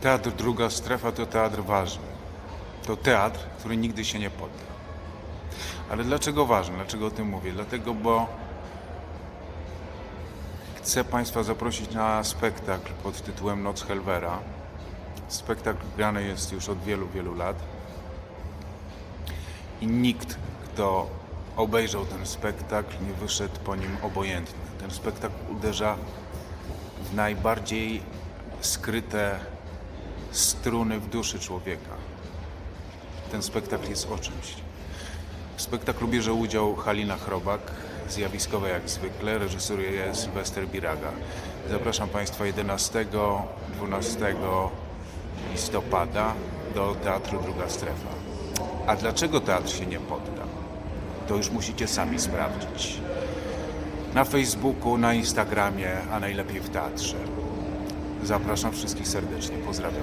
Teatr Druga Strefa to teatr ważny. To teatr, który nigdy się nie podda. Ale dlaczego ważny? Dlaczego o tym mówię? Dlatego, bo chcę Państwa zaprosić na spektakl pod tytułem Noc Helwera. Spektakl grany jest już od wielu, wielu lat. I nikt, kto obejrzał ten spektakl, nie wyszedł po nim obojętny. Ten spektakl uderza w najbardziej skryte struny w duszy człowieka. Ten spektakl jest o czymś. W spektaklu bierze udział Halina Chrobak, zjawiskowa jak zwykle, reżyseruje Sylwester Biraga. Zapraszam Państwa 11, 12 listopada do Teatru Druga Strefa. A dlaczego teatr się nie podda? To już musicie sami sprawdzić. Na Facebooku, na Instagramie, a najlepiej w teatrze. Zapraszam wszystkich serdecznie. Pozdrawiam.